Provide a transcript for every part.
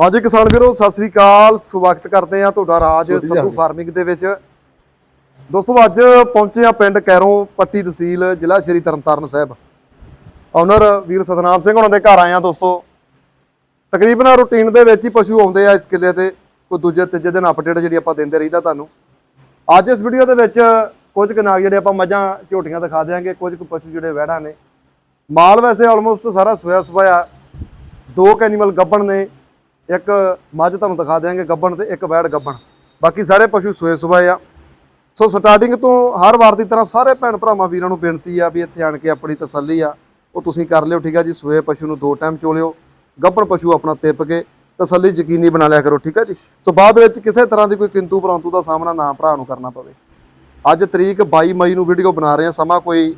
ਹਾਂਜੀ ਕਿਸਾਨ ਵੀਰੋ ਸਤਿ ਸ੍ਰੀ ਅਕਾਲ। ਸਵਾਗਤ ਕਰਦੇ ਆ ਤੁਹਾਡਾ ਰਾਜ ਸੰਧੂ ਫਾਰਮਿੰਗ ਦੇ ਵਿੱਚ। ਦੋਸਤੋ ਅੱਜ ਪਹੁੰਚੇ ਆ ਪਿੰਡ ਕੈਰੋਂ ਪੱਟੀ ਤਹਿਸੀਲ ਜ਼ਿਲ੍ਹਾ ਸ਼੍ਰੀ ਤਰਨਤਾਰਨ ਸਾਹਿਬ। ਓਨਰ ਵੀਰ ਸਤਨਾਮ ਸਿੰਘ ਉਹਨਾਂ ਦੇ ਘਰ ਆਏ ਆ ਦੋਸਤੋ। ਤਕਰੀਬਨ ਰੂਟੀਨ ਦੇ ਵਿੱਚ ਹੀ ਪਸ਼ੂ ਆਉਂਦੇ ਆ ਇਸ ਕਿੱਲੇ ਤੇ। ਕੋਈ ਦੂਜੇ ਤੀਜੇ ਦਿਨ ਅਪਡੇਟ ਜਿਹੜੀ ਆਪਾਂ ਦਿੰਦੇ ਰਹੀਦਾ ਤੁਹਾਨੂੰ। ਅੱਜ ਇਸ ਵੀਡੀਓ ਦੇ ਵਿੱਚ ਕੁਝ ਕੁ ਨਾਗ ਜਿਹੜੇ ਆਪਾਂ ਮੱਝਾਂ ਝੋਟੀਆਂ ਦਿਖਾ ਦਿਆਂਗੇ। ਕੁਝ ਕੁ ਪਸ਼ੂ ਜਿਹੜੇ ਵਹਿੜਾਂ ਨੇ। ਮਾਲ ਵੈਸੇ ਆਲਮੋਸਟ ਸਾਰਾ ਸੋਇਆ ਸੋਇਆ ਦੋ ਕੁ ਐਨੀਮਲ ਗੱਬਣ ਨੇ। ਇੱਕ ਮੱਝ ਤੁਹਾਨੂੰ ਦਿਖਾ ਦਿਆਂਗੇ ਗੱਬਣ ਤੇ ਇੱਕ ਵੈੜ ਗੱਬਣ। ਬਾਕੀ ਸਾਰੇ ਪਸ਼ੂ ਸੋਏ ਸੁਬਾਏ ਆ। ਸੋ ਸਟਾਰਟਿੰਗ ਤੋਂ ਹਰ ਵਾਰ ਦੀ ਤਰ੍ਹਾਂ ਸਾਰੇ ਭੈਣ ਭਰਾਵਾਂ ਵੀਰਾਂ ਨੂੰ ਬੇਨਤੀ ਆ ਵੀ ਇੱਥੇ ਆਣ ਕੇ ਆਪਣੀ ਤਸੱਲੀ ਆ, ਉਹ ਤੁਸੀਂ ਕਰ ਲਿਓ, ਠੀਕ ਆ ਜੀ? ਸੋਏ ਪਸ਼ੂ ਨੂੰ ਦੋ ਟਾਈਮ ਚੋਲਿਓ, ਗੱਬਣ ਪਸ਼ੂ ਆਪਣਾ ਤਿੱਪ ਕੇ ਤਸੱਲੀ ਯਕੀਨੀ ਬਣਾ ਲਿਆ ਕਰੋ, ਠੀਕ ਆ ਜੀ? ਸੋ ਬਾਅਦ ਵਿੱਚ ਕਿਸੇ ਤਰ੍ਹਾਂ ਦੀ ਕੋਈ ਕਿੰਤੂ ਪਰੰਤੂ ਦਾ ਸਾਹਮਣਾ ਨਾ ਭਰਾ ਨੂੰ ਕਰਨਾ ਪਵੇ। ਅੱਜ ਤਰੀਕ 22 ਮਈ ਨੂੰ ਵੀਡੀਓ ਬਣਾ ਰਹੇ ਹਾਂ ਸਮਾਂ ਕੋਈ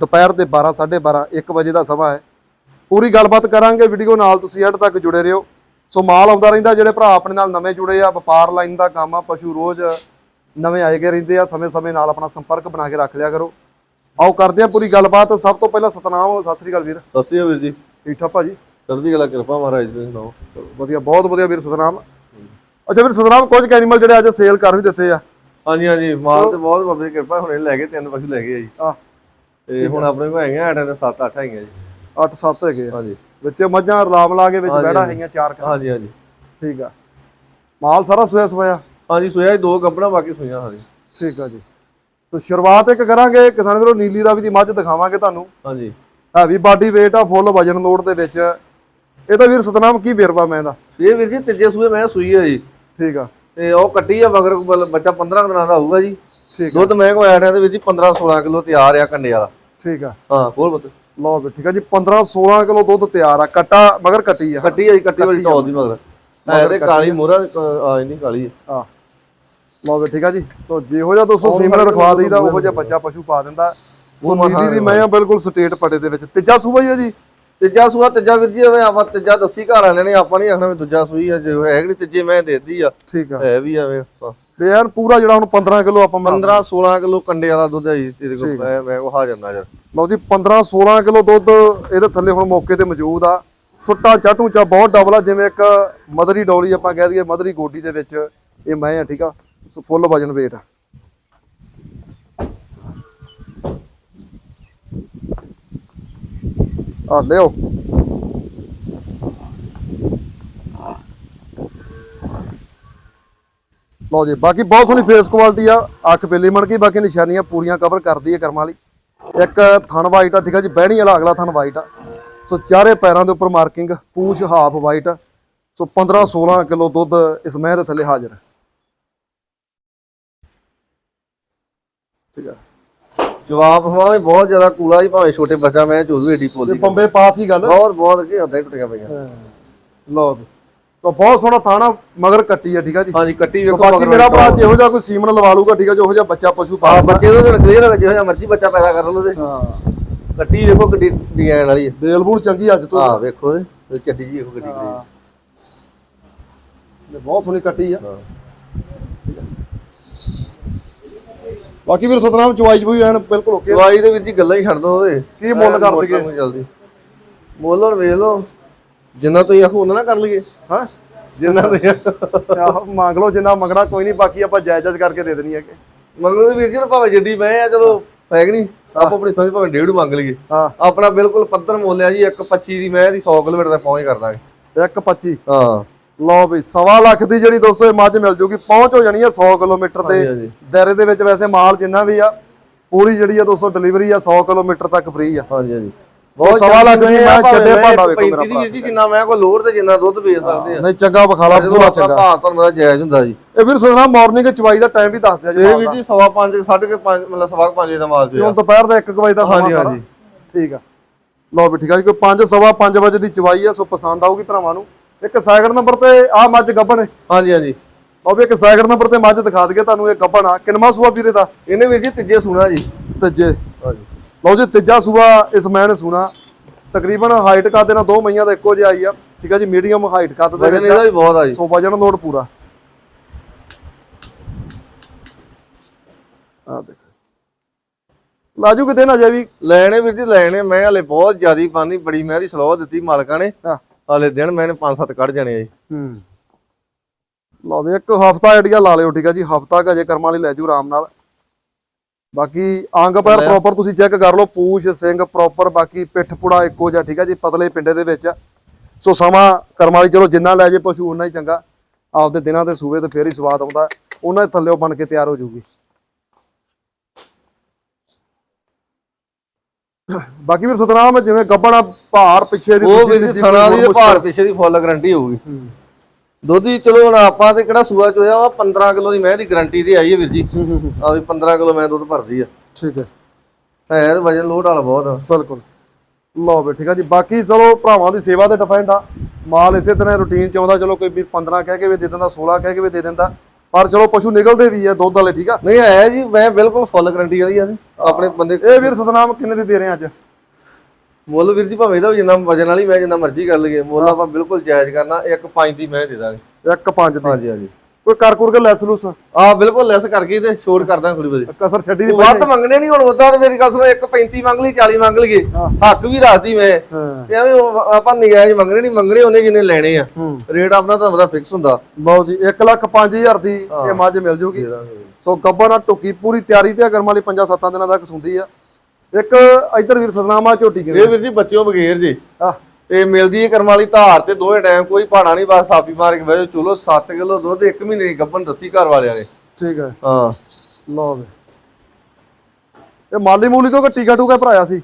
ਦੁਪਹਿਰ ਦੇ 12 12:30 1 ਵਜੇ ਦਾ ਸਮਾਂ ਹੈ। ਪੂਰੀ ਗੱਲਬਾਤ ਕਰਾਂਗੇ ਵੀਡੀਓ ਨਾਲ ਤੁਸੀਂ ਐਂਡ ਤੱਕ ਜੁੜੇ ਰਹੋ। ਸੋ ਮਾਲ ਆਉਂਦਾ ਰਹਿੰਦਾ ਜਿਹੜੇ ਭਰਾ ਆਪਣੇ ਨਾਲ ਨਵੇਂ ਜੁੜੇ ਆ ਵਪਾਰ ਲਾਈਨ ਦਾ ਕੰਮ ਆ ਪਸ਼ੂ ਰੋਜ਼ ਨਵੇਂ ਆਏਗੇ ਰਹਿੰਦੇ ਆ ਸਮੇਂ-ਸਮੇਂ ਨਾਲ ਆਪਣਾ ਸੰਪਰਕ ਬਣਾ ਕੇ ਰੱਖ ਲਿਆ ਕਰੋ। ਆਓ ਕਰਦੇ ਆ ਪੂਰੀ ਗੱਲਬਾਤ। ਸਭ ਤੋਂ ਪਹਿਲਾਂ ਸਤਨਾਮ ਸਤਿ ਸ੍ਰੀ ਅਕਾਲ ਵੀਰ। ਸਤਿ ਸ਼੍ਰੀ ਅਕਾਲ ਵੀਰ ਜੀ। ਠੀਕ ਠਾਕ ਭਾਜੀ? ਚੜ੍ਹਦੀ ਕਲਾ ਕਿਰਪਾ ਮਹਾਰਾਜ ਜੀ ਸੁਣਾਓ? ਵਧੀਆ ਬਹੁਤ ਵਧੀਆ ਵੀਰ ਸਤਨਾਮ। ਅੱਛਾ ਵੀਰ ਸਤਨਾਮ ਕੁਝ ਐਨੀਮਲ ਜਿਹੜੇ ਅੱਜ ਸੇਲ ਕਰ ਵੀ ਦਿੱਤੇ ਆ? ਹਾਂਜੀ ਹਾਂਜੀ ਮਾਲ ਤੇ ਬਹੁਤ ਬਾਬੇ ਦੀ ਕਿਰਪਾ ਹੁਣੇ ਲੈ ਗਏ ਤਿੰਨ ਪਸ਼ੂ ਲੈ ਗਏ ਆ ਜੀ। ਆ ਤੇ ਹੁਣ ਆਪਣੇ ਕੋਲ ਹੈਗੇ ਆ ਆਟੇ ਦੇ 7-8 ਹੈਗੇ ਆ ਜੀ। 8-7 ਹੈਗੇ ਆ। ਹਾਂਜੀ। ਵਿੱਚ ਮੱਝਾਂ ਰਾਮ ਲਾ ਕੇ ਵਿੱਚ ਹਾਂਜੀ। ਹੈਗੀਆਂ ਚਾਰ ਕੁ। ਹਾਂਜੀ ਹਾਂਜੀ। ਠੀਕ ਆ। ਮਾਲ ਸਾਰਾ ਸੋਇਆ ਸੋਇਆ? ਹਾਂਜੀ ਸੋਇਆ ਜੀ ਦੋ ਗੱਬਣਾ ਬਾਕੀ ਸੋਈਆਂ ਹਾਂਜੀ ਠੀਕ ਆ ਜੀ। ਸੋ ਸ਼ੁਰੂਆਤ ਇੱਕ ਕਰਾਂਗੇ ਕਿਸਾਨ ਵੀਰੋ ਨੀਲੀ ਦਾ ਵੀ ਦੀ ਮੱਝ ਦਿਖਾਵਾਂਗੇ ਤੁਹਾਨੂੰ। ਹਾਂਜੀ। ਹੈਵੀ ਬਾਡੀ weight ਆ ਫੁੱਲ ਵਜਨ ਲੋਡ ਦੇ ਵਿੱਚ। ਇਹ ਤਾਂ ਵੀਰ ਸਤਨਾਮ ਕੀ ਵੇਰਵਾ ਮੈਂ ਦਾ? ਇਹ ਵੀਰ ਜੀ ਤੀਜੇ ਸੂਏ ਮੈਂ ਸੂਈ ਆ ਜੀ। ਠੀਕ ਆ। ਤੇ ਉਹ ਕੱਟੀ ਆ ਮਗਰ ਬੱਚਾ 15 ਦਿਨਾਂ ਦਾ ਹੋਊਗਾ ਜੀ। ਠੀਕ ਆ। ਦੁੱਧ ਮੈਂ ਕੋ ਆਟਿਆਂ ਦੇ ਵਿੱਚ ਜੀ 15-16 ਕਿਲੋ ਤਿਆਰ ਆ ਕੰਡੇ ਵਾਲਾ। ਠੀਕ ਆ। ਹਾਂ ਹੋਰ ਬਤ ਲਓ ਵੀ ਠੀਕ ਆ ਜੀ 15 16 ਕਿਲੋ ਦੁੱਧ ਤਿਆਰ ਆ ਕੱਟਾ ਮਗਰ ਕੱਟੀ ਆ। ਕੱਟੀ ਆ ਜੀ ਕੱਟੀ ਵਾਲੀ ਆ। ਟੌਲ ਦੀ ਮਗਰ। ਕੱਟੀ ਕਾਲੀ ਮੋਹਰਾ ਆ ਨਹੀਂ ਕਾਲੀ ਆ। ਲਓ ਵੀ ਠੀਕ ਆ ਜੀ ਸੋ ਜਿਹੋ ਜਿਹਾ ਦੋਸਤੋ ਮਰਜ਼ੀ ਰਖਵਾ ਦਈਦਾ ਉਹੋ ਜਿਹਾ ਬੱਚਾ ਪਸ਼ੂ ਪਾ ਦਿੰਦਾ। ਉਹ ਨੀਲੀ ਦੀ ਮੈਂ ਆ ਬਿਲਕੁਲ ਸਟੇਟ ਪੜੇ ਦੇ ਵਿੱਚ। ਤੀਜਾ ਸੂਬਾ ਹੀ ਆ ਜੀ। ਤੀਜਾ ਸੂਆ ਤੀਜਾ ਵੀਰ ਜੀ ਹੋਵੇ ਆਪਾਂ ਤੀਜਾ ਦੱਸੀ ਘਰ ਵਾਲਿਆਂ ਨੇ ਆਪਾਂ ਨਹੀਂ ਆਖਣਾ ਵੀ ਦੂਜਾ ਸੂਈ ਆ ਜੇ ਹੈ ਕਿ ਤੀਜੇ ਮੈਂ ਦੇਦੀ ਆ। ਠੀਕ ਆ। ਹੈ ਵੀ ਆਵੇ ਵੀ ਯਾਰ ਪੂਰਾ ਜਿਹੜਾ ਹੁਣ 15 ਕਿਲੋ ਆਪਾਂ 15 16 ਕਿਲੋ ਕੰਡੇ ਵਾਲਾ ਦੁੱਧ ਹੈ ਜੀ ਤੇਰੇ ਕੋਲ ਮੈਂ ਮੈਂ ਉਹ ਆ ਜਾਂਦਾ ਯਾਰ। ਲਓ ਜੀ 15 16 ਕਿਲੋ ਦੁੱਧ ਇਹਦੇ ਥੱਲੇ ਹੁਣ ਮੌਕੇ ਤੇ ਮੌਜੂਦ ਆ। ਸੁੱਟਾ ਚਾਟੂ ਚਾ ਬਹੁਤ ਡਬਲ ਆ ਜਿਵੇਂ ਇੱਕ ਮਦਰੀ ਡੋਲੀ ਆਪਾਂ ਕਹਿ ਦਈਏ ਮਦਰੀ ਗੋਡੀ ਦੇ ਵਿੱਚ ਇਹ ਮੈਂ ਆ ਠੀਕ ਆ? ਸੋ ਫੁੱਲ ਵਜਨ weight ਆ। ਆ ਲਿਓ। ਲਓ ਜੀ ਬਾਕੀ ਬਹੁਤ ਸੋਹਣੀ ਫੇਸ ਕੁਆਲਿਟੀ ਆ ਅੱਖ ਬੇਲੀ ਮਣ ਕੇ ਬਾਕੀ ਨਿਸ਼ਾਨੀਆਂ ਪੂਰੀਆਂ ਕਵਰ ਕਰਦੀ ਹੈ ਕਰਮ ਵਾਲੀ ਇੱਕ ਥਣ ਵਾਈਟ ਆ ਠੀਕ ਆ ਜੀ ਬਹਿਣੀ ਵਾਲਾ ਅਗਲਾ ਥਣ ਵਾਈਟ ਆ। ਸੋ ਚਾਰੇ ਪੈਰਾਂ ਦੇ ਉੱਪਰ ਮਾਰਕਿੰਗ ਪੂਛ ਹਾਫ ਵਾਈਟ ਸੋ 15 16 ਕਿਲੋ ਦੁੱਧ ਇਸ ਮਹਿ ਦੇ ਥੱਲੇ ਹਾਜ਼ਰ। ਹੈ ਠੀਕ ਆ। ਜਵਾਬ ਹਵਾਵੇਂ ਬਹੁਤ ਜ਼ਿਆਦਾ ਕੂਲਾ ਜੀ ਭਾਵੇਂ ਛੋਟੇ ਬੱਚਾ ਮੈਂ ਚੋਦੂ ਏਡੀ ਪੋਲੀ ਬੰਬੇ ਪਾਸ ਹੀ ਗੱਲ। ਬਹੁਤ ਬਹੁਤ ਕੀ ਹੁੰਦਾ ਟੁੱਟੀਆਂ ਪਈਆਂ ਲਓ ਤਾਂ ਬਹੁਤ ਸੋਹਣਾ ਥਾਣਾ ਮਗਰ ਕੱਟੀ ਆ ਠੀਕ ਆ ਜੀ? ਹਾਂਜੀ ਕੱਟੀ ਵੇਖੋ ਬਾਕੀ ਮੇਰਾ ਭਰਾ ਜਿਹੋ ਜਿਹਾ ਕੋਈ ਸੀਮਨ ਲਵਾ ਲੂਗਾ ਠੀਕ ਆ ਜਿਹੋ ਜਿਹਾ ਬੱਚਾ ਪਸ਼ੂ ਹਾਂ ਪਾ ਬੱਚੇ ਕਲੀਅਰ ਹੋ ਗਿਆ ਜਿਹੋ ਜਿਹਾ ਮਰਜ਼ੀ ਬੱਚਾ ਪੈਦਾ ਕਰ ਲਓ ਤੇ ਹਾਂ। ਕੱਟੀ ਵੇਖੋ ਕਿੱਡੀ ਡਿਜ਼ਾਈਨ ਵਾਲੀ ਹੈ ਬੇਲਬੂਲ ਚੰਗੀ ਅੱਜ ਤੋਂ। ਹਾਂ ਵੇਖੋ ਇਹ ਚੱਡੀ ਜੀ ਵੇਖੋ ਕਿੱਡੀ ਹਾਂ। ਇਹ ਬਹੁਤ ਸੋਹਣੀ ਕੱਟੀ ਆ। ਹਾਂ। ਬਾਕੀ ਵੀਰ ਸਤਨਾਮ ਚਵਾਈ ਚਬੂਈ ਐਨ ਬਿਲਕੁਲ ਓਕੇ ਦਵਾਈ ਦੇ ਵਿੱਚ ਗੱਲਾਂ ਹੀ ਛੱਡ ਦੋ ਉਹਦੇ। ਕੀ ਮੁੱਲ ਕਰ ਦਈਏ? ਨੂੰ ਜਲਦੀ। ਮੁੱਲ ਹੁਣ ਵੇਖ ਲਓ। ਜਿੰਨਾ ਤੁਸੀਂ ਆਖੋ ਉਹਨਾਂ ਨਾ ਕਰ ਲਈਏ। ਹਾਂ। ਜਿੰਨਾ ਤੁਸੀਂ ਆਹੋ ਮੰਗ ਲਓ ਜਿੰਨਾ ਮੰਗਣਾ ਕੋਈ ਨਹੀਂ ਬਾਕੀ ਆਪਾਂ ਜਾਇਜ਼ ਕਰਕੇ ਦੇ ਦੇਣੀ ਹੈ ਕਿ ਮੰਗੋ ਦੇ ਵੀਰ ਜੀ ਨੂੰ ਭਾਵੇਂ ਜੱਡੀ ਮੈਂ ਆ ਚਲੋ ਹੈ ਕਿ ਨਹੀਂ ਆਪੋ ਆਪਣੀ ਸਮਝ ਭਾਵੇਂ ਡੇਢ ਮੰਗ ਲਈਏ। ਹਾਂ। ਆਪਣਾ ਬਿਲਕੁਲ ਪੱਧਰ ਮੁੱਲ ਆ ਜੀ 1.25 ਦੀ ਮੈਂ ਦੀ 100 ਕਿਲੋਮੀਟਰ ਤੱਕ ਪਹੁੰਚ ਕਰ ਦਾਂਗੇ। 125 ਹਾਂ। ਲਓ ਵੀ ਸਵਾ ਲੱਖ ਦੀ ਜਿਹੜੀ ਦੋਸਤੋ ਇਹ ਮੱਝ ਮਿਲ ਜੂਗੀ ਪਹੁੰਚ ਹੋ ਜਾਣੀ ਹੈ 100 ਕਿਲੋਮੀਟਰ ਦੇ ਹਾਂਜੀ ਦਾਇਰੇ ਦੇ ਵਿੱਚ ਵੈਸੇ ਮਾਲ ਜਿੰਨਾ ਵੀ ਆ ਪੂਰੀ ਜਿਹੜੀ ਆ ਦੋਸਤੋ ਡਿਲੀਵਰੀ ਆ 100 ਕਿਲੋਮੀਟਰ ਤੱਕ ਫ੍ਰੀ ਆ। ਹਾਂਜੀ ਹਾਂਜੀ। ਸਵਾ ਲੱਖ ਦੀ ਮੈਂ ਮੈਂ ਭਾਂਡਾ ਵੇਖੋ ਮੇਰਾ 35 ਦੀ ਵੀਰ ਜੀ ਜਿੰਨਾ ਮੈਂ ਕੋ ਲੋੜ ਤੇ ਜਿੰਨਾ ਦੁੱਧ ਵੇਚ ਸਕਦੇ ਆ। ਨਹੀਂ ਚੰਗਾ ਵਿਖਾਲਾ ਪੂਰਾ ਚੰਗਾ। ਭਾਅ ਤੁਹਾਨੂੰ ਪਤਾ ਜਾਇਜ਼ ਹੁੰਦਾ ਜੀ। ਇਹ ਵੀਰ ਸਤਨਾਮ ਮਾਰਨਿੰਗ ਚਵਾਈ ਦਾ ਟਾਈਮ ਵੀ ਦੱਸ ਦਿਆ ਜੀ ਇਹ ਦਾ। ਜੀ ਸਵਾ ਪੰਜ ਸਾਢੇ ਕੇ ਪੰਜ ਮਤਲਬ ਸਵਾ ਕੁ ਪੰਜ ਵਜੇ ਦਾ ਮਾਲ ਹੁਣ ਜੋ ਦੁਪਹਿਰ ਦਾ 1 ਵਜੇ ਦਾ ਹਾਂਜੀ। ਹਾਂਜੀ। ਠੀਕ ਆ। ਲਓ ਵੀ ਠੀਕ ਆ ਜੀ ਕੋਈ 5 ਸਵਾ 5 ਵਜੇ ਦੀ ਚਵਾਈ ਆ ਸੋ ਪਸੰਦ ਆਊਗੀ ਭਰਾਵਾਂ ਨੂੰ। ਇੱਕ ਸੈਕਿੰਡ ਨੰਬਰ ਤੇ ਆ ਮੱਝ ਗੱਬਣ ਹੈ ਹਾਂਜੀ ਹਾਂਜੀ। ਉਹ ਵੀ ਇੱਕ ਸੈਕਿੰਡ ਨੰਬਰ ਤੇ ਮੱਝ ਦਿਖਾ ਦਈਏ ਤੁਹਾਨੂੰ ਇਹ ਗੱਬਣ ਆ। ਕਿੰਨਵਾਂ ਸੂਆ ਵੀਰੇ ਦਾ? ਇਹਨੇ ਵੀਰ ਜੀ ਤੀਜੇ ਸੁਣਾ ਜੀ। ਤੀਜੇ। ਹਾਂਜੀ। ਲਓ ਜੀ ਤੀਜਾ ਸੂਆ ਇਸ ਮੈਂ ਨੇ ਸੁਣਾ। ਤਕਰੀਬਨ ਹਾਈਟ ਕੱਦ ਇਹਨਾਂ ਦੋ ਮਈਆਂ ਦਾ ਇੱਕੋ ਜਿਹਾ ਆਈ ਆ। ਠੀਕ ਆ ਜੀ ਮੀਡੀਅਮ ਹਾਈਟ ਕੱਦ ਦੇ ਵਜਨ ਇਹਦਾ ਵੀ ਬਹੁਤ ਆ ਜੀ। ਸੋ ਵਜਨ ਲੋਡ ਪੂਰਾ। ਆ ਦੇਖ ਲਾਜੂ ਕਿਤੇ ਨਾ ਜੇ ਵੀ ਲੈਣੇ ਵੀਰ ਜੀ ਲੈਣੇ। ਮੈਂ ਹਲੇ ਬਹੁਤ ਜ਼ਿਆਦੀ ਪਾਣੀ ਬੜੀ ਮੈਂ ਦੀ ਸਲਾਹ ਦਿੱਤੀ ਮਾਲਕਾਂ ਨੇ। ਹਾਂ। ਹਾਲੇ ਦਿਨ ਮੈਨੇ 5-7 ਕੱਢ ਜਾਣੇ ਆ ਜੀ। ਹੂੰ। ਲਓ ਵੀ ਇੱਕ ਹਫਤਾ ਆਈਡੀਆ ਲਾ ਲਿਓ ਠੀਕ ਆ ਜੀ। ਹਫਤਾ ਕ ਅਜੇ ਕਰਮਾਂ ਲਈ ਲੈ ਜੂ ਆਰਾਮ ਨਾਲ। ਬਾਕੀ ਅੰਗ ਪੈਰ। ਪ੍ਰੋਪਰ ਤੁਸੀਂ ਚੈੱਕ ਕਰ ਲਓ ਪੂਛ ਸਿੰਘ ਪ੍ਰੋਪਰ ਬਾਕੀ ਪਿੱਠ ਪੁੜਾ ਇੱਕੋ ਜਿਹਾ ਠੀਕ ਆ ਜੀ ਪਤਲੇ ਪਿੰਡੇ ਦੇ ਵਿੱਚ। ਸੋ ਸਮਾਂ ਕਰਮਾਂ ਲਈ ਚਲੋ ਜਿੰਨਾ ਲੈ ਜੇ ਪਸ਼ੂ ਉਨਾ ਹੀ ਚੰਗਾ ਆਪਦੇ ਦਿਨਾਂ ਦੇ ਸੂਵੇ ਤੇ ਫੇਰ ਹੀ ਸਵਾਦ ਆਉਂਦਾ ਉਹਨਾਂ ਦੇ ਥੱਲੇੋਂ ਬਣ ਕੇ ਤਿਆਰ ਹੋ ਜਾਊਗੀ ਬਾਕੀ ਵੀ ਸਤਨਾਮ ਜਿਵੇਂ ਗੱਬਣਾ ਭਾਰ ਪਿੱਛੇ ਦੀ ਉਹ ਵੀ ਸਣਾ ਦੀ ਭਾਰ ਪਿੱਛੇ ਦੀ ਫੁੱਲ ਗਾਰੰਟੀ ਹੋਊਗੀ ਹੂੰ। ਦੁੱਧ ਚਲੋ ਹੁਣ ਆਪਾਂ ਤੇ ਕਿਹੜਾ ਸੂਆ ਚੋਇਆ ਵਾ 15 ਕਿਲੋ ਦੀ ਮੈਂ ਦੀ ਗਾਰੰਟੀ ਤੇ ਆਈ ਹੈ ਵੀਰ ਜੀ। ਆ ਵੀ 15 ਕਿਲੋ ਮੈਂ ਦੁੱਧ ਭਰਦੀ ਆ। ਠੀਕ ਹੈ। ਹੈ ਤੇ ਵਜਨ ਲੋਡ ਵਾਲਾ ਬਹੁਤ ਆ। ਬਿਲਕੁਲ। ਲਓ ਵੀ ਠੀਕ ਆ ਜੀ ਬਾਕੀ ਚਲੋ ਭਰਾਵਾਂ ਦੀ ਸੇਵਾ ਤੇ ਡਿਪੈਂਡ ਆ। ਮਾਲ ਇਸੇ ਤਰ੍ਹਾਂ ਰੂਟੀਨ ਚ ਆਉਂਦਾ ਚਲੋ ਕੋਈ ਵੀ 15 ਕਹਿ ਕੇ ਵੀ ਦੇ ਦਿੰਦਾ 16 ਕਹਿ ਕੇ ਵੀ ਦੇ ਦਿੰਦਾ। ਪਰ ਚਲੋ ਪਸ਼ੂ ਨਿਕਲਦੇ ਵੀ ਆ ਦੁੱਧ ਵਾਲੇ ਠੀਕ ਆ? ਨਹੀਂ ਹੈ ਜੀ ਮੈਂ ਬਿਲਕੁਲ ਫੁੱਲ ਗਾਰੰਟੀ ਵਾਲੀ ਆ ਜੀ। ਆਪਣੇ ਬੰਦੇ ਇਹ ਵੀਰ ਸਤਨਾਮ ਕਿੰਨੇ ਦੀ ਦੇ ਰਹੇ ਆ ਅੱਜ? ਮੁੱਲ ਵੀਰ ਜੀ ਭਾਵੇਂ ਇਹਦਾ ਵੀ ਜਿੰਨਾ ਵਜਨ ਵਾਲੀ ਮੈਂ ਜਿੰਨਾ ਮਰਜ਼ੀ ਕਰ ਲਈਏ ਮੁੱਲ ਆਪਾਂ ਬਿਲਕੁਲ ਜਾਇਜ਼ ਕਰਨਾ ਇੱਕ ਪੰਜ ਦੀ ਮੈਂ ਦੇ ਦਾਂਗੇ। ਇੱਕ ਦੀ। ਹਾਂਜੀ ਹਾਂਜੀ। ਕੋਈ ਕਰ ਕੁਰ ਕੇ ਲੈਸ ਲੂਸ? ਆ ਬਿਲਕੁਲ ਲੈਸ ਕਰਕੇ ਤੇ ਛੋੜ ਕਰਦਾ ਥੋੜੀ ਬਹੁਤੀ। ਕਸਰ ਛੱਡੀ ਦੀ ਵੱਧ ਮੰਗਣੇ ਨਹੀਂ ਹੁਣ ਉਦਾਂ ਤੇ ਮੇਰੀ ਗੱਲ ਸੁਣੋ ਇੱਕ 35 ਮੰਗ ਲਈ 40 ਮੰਗ ਲਈਏ। ਹੱਕ ਵੀ ਰੱਖਦੀ ਮੈਂ। ਤੇ ਐਵੇਂ ਆਪਾਂ ਨਜਾਇਜ਼ ਮੰਗਣੇ ਨਹੀਂ ਮੰਗਣੇ ਉਹਨੇ ਜਿੰਨੇ ਲੈਣੇ ਆ। ਰੇਟ ਆਪਣਾ ਤਾਂ ਬੜਾ ਫਿਕਸ ਹੁੰਦਾ। ਲਓ ਜੀ 1 ਲੱਖ 5000 ਦੀ ਇਹ ਮੱਝ ਮਿਲ ਜੂਗੀ। ਸੋ ਗੱਬਾ ਨਾਲ ਟੁੱਕੀ ਪੂਰੀ ਤਿਆਰੀ ਤੇ ਆ ਕਰਮ ਵਾਲੀ 5-7 ਦਿਨਾਂ ਤੱਕ ਸੁੰਦੀ ਆ। ਇੱਕ ਇੱਧਰ ਵੀਰ ਸਤਨਾਮ ਝੋਟੀ ਇਹ ਕਿਵੇਂ ਵੀਰ ਜੀ ਬੱਚਿਓ ਬਗੇਰ ਜੀ। ਆ ਤੇ ਮਿਲਦੀ ਹੈ ਕਰਮ ਵਾਲੀ ਧਾਰ ਤੇ ਦੋਵੇਂ ਟਾਈਮ ਕੋਈ ਪਹਾੜਾ ਨਹੀਂ ਬਸ ਸਾਫੀ ਮਾਰ ਕੇ ਜਾਓ ਚਲੋ 7 ਕਿਲੋ ਦੁੱਧ ਇੱਕ ਮਹੀਨੇ ਦੀ ਗੱਬਨ ਦੱਸੀ ਘਰ ਵਾਲਿਆਂ ਨੇ। ਠੀਕ ਹੈ। ਹਾਂ। ਲਓ ਵੀ ਇਹ ਮਾਲੀ ਮੂਲੀ ਤੋਂ ਟੀਕਾ ਟੂਕਾ ਭਰਾਇਆ ਸੀ?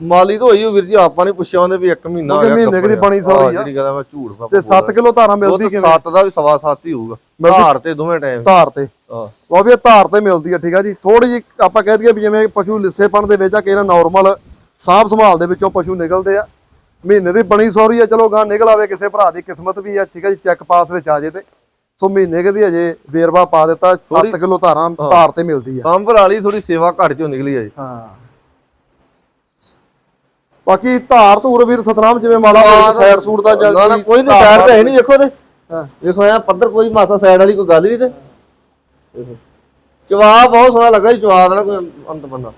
ਮਾਲੀ ਤਾਂ ਹੋਈ ਵੀਰ ਜੀ ਆਪਾਂ ਨੇ ਪੁੱਛਿਆ ਉਹਨੇ ਵੀ ਇੱਕ ਮਹੀਨਾ ਕਿਉਂਕਿ ਹੋਇਆ ਮਹੀਨੇ ਦੀ। ਬਣੀ ਸੌਰੀ ਹਾਂ, ਆ। ਜਿਹੜੀ ਗੱਲ ਮੈਂ ਝੂਠ ਤੇ 7 ਕਿਲੋ ਧਾਰਾਂ ਮਿਲਦੀ ਕਿਵੇਂ? 7 ਦਾ ਵੀ ਸਵਾ 7 ਹੀ ਹੋਊਗਾ। ਧਾਰ ਤੇ ਦੋਵੇਂ ਟਾਈਮ। ਧਾਰ ਤੇ। ਹਾਂ। ਉਹ ਵੀ ਧਾਰ ਤੇ ਮਿਲਦੀ ਆ ਠੀਕ ਆ ਜੀ। ਥੋੜੀ ਜੀ ਆਪਾਂ ਕਹਿ ਦਈਏ ਵੀ ਜਿਵੇਂ ਪਸ਼ੂ ਲਿੱਸੇਪਣ ਦੇ ਵਿੱਚ ਆ ਕਿ ਇਹਨਾਂ ਨਾਰਮਲ ਸਾਂਭ ਸੰਭਾਲ ਦੇ ਵਿੱਚੋਂ ਪਸ਼ੂ ਨਿਕਲਦੇ ਆ। ਮਹੀਨੇ ਦੀ ਬਣੀ ਸੌਰੀ ਆ ਚਲੋ ਗਾਂ ਨਿਕਲ ਆਵੇ ਕਿਸੇ ਭਰਾ ਦੀ ਕਿਸਮਤ ਵੀ ਆ ਠੀਕ ਆ ਜੀ ਚੈੱਕ ਪਾਸ ਵਿੱਚ ਆ ਜੇ ਤੇ। ਸੋ ਮਹੀਨੇ ਕੁ ਦੀ ਅਜੇ ਵੇਰਵਾ ਪਾ ਦਿੱਤਾ 7 ਕਿਲੋ ਧਾਰਾਂ ਧਾਰ ਤੇ ਮਿਲਦੀ ਆ। ਅੰਬਰ ਵਾਲੀ ਥੋੜੀ ਸੇਵਾ ਘੱਟ ਚੋਂ ਨਿਕਲੀ ਆ ਜੀ। ਹਾਂ। ਬਾਕੀ ਧਾਰ ਧੂਰ ਵੀਰ ਸਤਨਾਮ ਜਿਵੇਂ ਮਾਲਾ ਸਾਈਡ ਸੂਟ ਦਾ ਜਾਂ ਨਾ ਨਾ ਕੋਈ ਨਹੀਂ ਸਾਈਡ ਤੇ ਹੈ ਨਹੀਂ ਵੇਖੋ ਤੇ ਹਾਂ। ਵੇਖੋ ਐ ਪੱਧਰ ਕੋਈ ਮਾਸਾ ਸਾਈਡ ਵਾਲੀ ਕੋਈ ਗੱਲ ਹੀ ਨਹੀਂ ਤੇ। ਜਵਾਬ ਬਹੁਤ ਸੋਹਣਾ ਲੱਗਾ ਜੀ ਜਵਾਬ ਦਾ ਕੋਈ ਅੰਤ ਬੰਦਾ।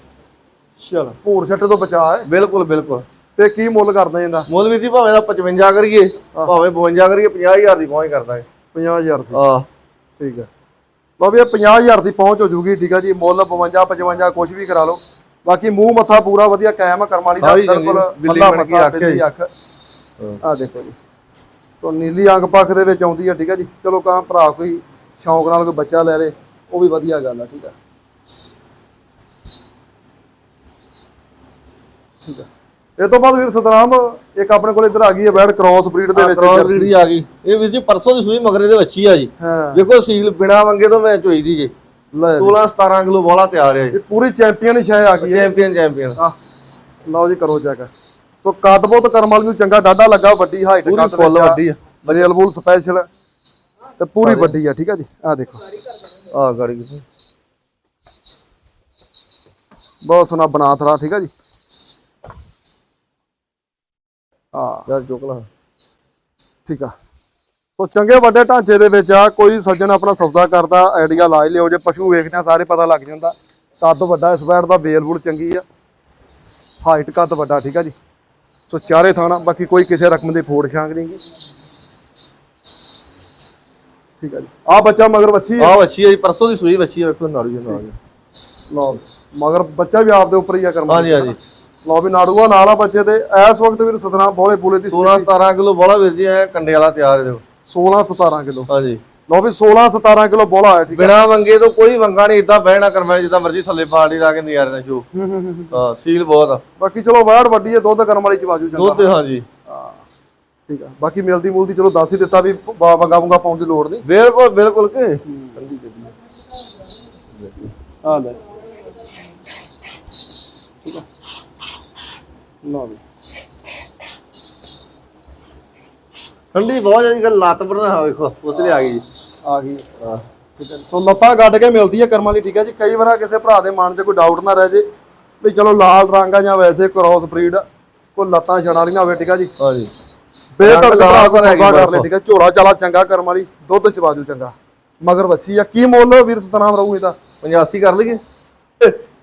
ਚਲ। ਭੂਰ ਛੱਟੇ ਤੋਂ ਬਚਾ ਹੈ। ਬਿਲਕੁਲ ਬਿਲਕੁਲ। ਤੇ ਕੀ ਮੁੱਲ ਕਰਦਾ ਇਹਦਾ? ਮੁੱਲ ਵੀ ਜੀ ਭਾਵੇਂ ਦਾ 55 ਕਰੀਏ ਭਾਵੇਂ 52 ਕਰੀਏ 50000 ਦੀ ਪਹੁੰਚ ਕਰਦਾ ਹੈ 50000 ਦੀ। ਆ ਠੀਕ ਹੈ। ਲਓ ਵੀ ਇਹ 50000 ਦੀ ਪਹੁੰਚ ਹੋ ਜੂਗੀ ਠੀਕ ਹੈ ਜੀ। ਮੁੱਲ 52 55 ਕੁਝ ਵੀ ਕਰਾ ਲਓ। ਬਾਕੀ ਮੂੰਹ ਮੱਥਾ ਪੂਰਾ ਵਧੀਆ ਕਾਇਮ ਆ ਕਰਮ ਵਾਲੀ ਦਾ ਬਿਲਕੁਲ ਬਿੱਲੀ ਬਣ ਕੇ ਬਿੱਲੀ ਅੱਖ। ਆ ਦੇਖੋ ਜੀ। ਸੋ ਨੀਲੀ ਅੰਗ ਪੱਖ ਦੇ ਵਿੱਚ ਆਉਂਦੀ ਆ ਠੀਕ ਹੈ ਜੀ। ਚਲੋ ਕਾਂ ਭਰਾ ਕੋਈ ਸ਼ੌਂਕ ਨਾਲ ਕੋਈ ਬੱਚਾ ਲੈ ਲੇ ਉਹ ਵੀ ਵਧੀਆ ਗੱਲ ਆ ਠੀਕ ਆ। ਠੀਕ ਆ। ਇਹ ਤੋਂ ਬਾਅਦ ਵੀਰ ਸਤਨਾਮ ਇੱਕ ਆਪਣੇ ਕੋਲ ਇੱਧਰ ਆ ਗਈ ਹੈ ਬੈਡ ਕ੍ਰਾਸ ਬਰੀਡ ਦੇ ਵਿੱਚ ਕ੍ਰੋਸ। ਬਰੀਡ ਆ ਗਈ। ਇਹ ਵੀਰ ਜੀ ਪਰਸੋਂ ਦੀ ਸੂਈ ਮਗਰੇ ਦੇ ਵੱਛੀ ਆ ਜੀ। ਵੇਖੋ ਸੀਲ ਬਿਨਾ ਮੰਗੇ ਤੋਂ ਮੈਂ ਚੋਈ ਦੀ ਜੀ। ਲੈ। 16 17 ਕਿਲੋ ਬੋਲਾ ਤਿਆਰ ਹੈ ਇਹ। ਪੂਰੀ ਚੈਂਪੀਅਨ ਹੀ ਸ਼ਾਇ ਆ ਗਈ ਹੈ ਚੈਂਪੀਅਨ ਚੈਂਪੀਅਨ। ਲਓ ਜੀ ਕਰੋ ਚੈੱਕ। ਸੋ ਕੱਦ ਬਹੁਤ ਕਰਮ ਵਾਲੀ ਨੂੰ ਚੰਗਾ ਡਾਡਾ ਲੱਗਾ ਵੱਡੀ ਹਾਈਟ ਕੱਦ ਫੁੱਲ ਵੱਡੀ ਆ। ਬਰੀਅਲ ਬੂਲ ਸਪੈਸ਼ਲ ਤੇ ਪੂਰੀ ਵੱਡੀ ਆ ਠੀਕ ਆ ਜੀ? ਆ ਦੇਖੋ। ਆ ਗੜ ਬਹੁਤ ਸੋਹਣਾ ਬਣਾ ਥਰਾ ਠੀਕ ਆ ਜੀ? ਆ ਯਾਰ ਚੁੱਕ ਲਾ। ਠੀਕ ਆ। ਸੋ ਚੰਗੇ ਵੱਡੇ ਢਾਂਚੇ ਦੇ ਵਿੱਚ ਆ ਕੋਈ ਸੱਜਣ ਆਪਣਾ ਸੌਦਾ ਕਰਦਾ ਆਈਡੀਆ ਲਾ ਹੀ ਲਿਓ ਜੇ ਪਸ਼ੂ ਵੇਖਦੇ ਆ ਸਾਰੇ ਪਤਾ ਲੱਗ ਜਾਂਦਾ। ਕੱਦ ਵੱਡਾ ਇਸ ਵੈਟ ਦਾ ਬੇਲ ਬੂਲ ਚੰਗੀ ਆ। ਹਾਈਟ ਕੱਦ ਵੱਡਾ ਠੀਕ ਆ ਜੀ? ਸੋ ਚਾਰੇ ਥਾਣਾ ਬਾਕੀ ਕੋਈ ਕਿਸੇ ਰਕਮ ਦੀ ਫੋੜ ਛਾਂਗ ਨਹੀਂ ਗੀ। ਠੀਕ ਆ ਜੀ? ਆ ਬੱਚਾ ਮਗਰ ਵੱਛੀ ਆ। ਵੱਛੀ ਆ ਜੀ ਪਰਸੋਂ ਦੀ ਸੂਈ ਵੱਛੀ ਆ ਵੇਖੋ ਨਾੜੂ ਜੀ ਨਾਲ। ਲਓ ਮਗਰ ਬੱਚਾ ਵੀ ਆਪਦੇ ਉੱਪਰ ਹੀ ਆ ਕਰਮ। ਹਾਂਜੀ ਹਾਂਜੀ। ਲਓ ਵੀ ਨਾੜੂਆ ਨਾਲ ਆ ਬੱਚੇ ਤੇ ਇਸ ਵਕਤ ਵੀ ਸਤਨਾਮ ਬੋਲੇ ਬੋਲੇ ਦੀ 16 17 ਕਿਲੋ ਬੋਲਾ ਵੀਰ ਜੀ ਐ ਕੰਡੇ ਵਾਲਾ ਤਿਆਰ ਹੈ ਦੇਖੋ। 16 17 ਕਿਲੋ। ਹਾਂਜੀ। ਲਓ ਵੀ 16 17 ਕਿਲੋ ਬੋਲਾ ਆਇਆ ਠੀਕ ਆ। ਬਿਨਾ ਮੰਗੇ ਤੋਂ ਕੋਈ ਮੰਗਾ ਨਹੀਂ ਇਦਾਂ ਬਹਿਣਾ ਕਰਮਾ ਜਿੱਦਾਂ ਮਰਜ਼ੀ ਥੱਲੇ ਪਾਰਟੀ ਲਾ ਕੇ ਨਜ਼ਾਰੇ ਨਾਲ ਸ਼ੋ। ਹੂੰ, ਹੂੰ, ਹੂੰ, ਹੂੰ। ਹਾਂ ਸੀਲ ਬਹੁਤ ਆ। ਬਾਕੀ ਚਲੋ ਵਾੜ ਵੱਡੀ ਹੈ ਦੁੱਧ ਕਰਮ ਵਾਲੀ ਚਵਾਜੂ ਚੰਗਾ। ਦੁੱਧ ਹਾਂਜੀ। ਹਾਂ, ਠੀਕ ਆ। ਬਾਕੀ ਮਿਲਦੀ ਮੁਲਦੀ ਚਲੋ ਦੱਸ ਹੀ ਦਿੱਤਾ ਵੀ ਵੰਗਾ ਵੰਗਾ ਪਾਉਣ ਦੀ ਲੋੜ ਨਹੀਂ। ਬਿਲਕੁਲ ਬਿਲਕੁਲ ਕਿ? ਆ ਲੈ। ਠੀਕ ਆ। ਲਓ ਵੀ। ਠੰਡੀ ਬਹੁਤ ਜ਼ਿਆਦਾ ਗੱਲ ਲੱਤ ਨਾ ਵੇਖੋ ਉਸਲੇ ਆ ਗਈ ਜੀ। ਆ ਗਈ। ਠੀਕ ਹੈ ਸੋ ਲੱਤਾਂ ਗੱਡ ਕੇ ਮਿਲਦੀ ਹੈ ਕਰਮ ਵਾਲੀ ਠੀਕ ਹੈ ਜੀ। ਕਈ ਵਾਰ ਕਿਸੇ ਭਰਾ ਦੇ ਮਨ 'ਚ ਕੋਈ ਡਾਊਟ ਨਾ ਰਹਿ ਜੇ ਵੀ ਚਲੋ ਲਾਲ ਰੰਗ ਆ ਜਾਂ ਵੈਸੇ ਕ੍ਰੋਸ ਬਰੀਡ ਕੋਈ ਲੱਤਾਂ ਛੜਾ ਵਾਲੀਆਂ ਹੋਵੇ ਠੀਕ ਆ ਜੀ। ਪਰ ਹੈਗੀ ਸੌਦਾ ਕਰ ਲੈ। ਠੀਕ ਹੈ ਝੋਲਾ ਚਾਲਾ ਚੰਗਾ ਕਰਮ ਵਾਲੀ ਦੁੱਧ ਚਵਾਜੂ ਚੰਗਾ। ਮਗਰ ਵੱਛੀ ਆ ਕੀ ਮੁੱਲ ਵੀਰ ਸਤਨਾਮ ਰਹੂ ਇਹਦਾ? 85 ਕਰ ਲਈਏ।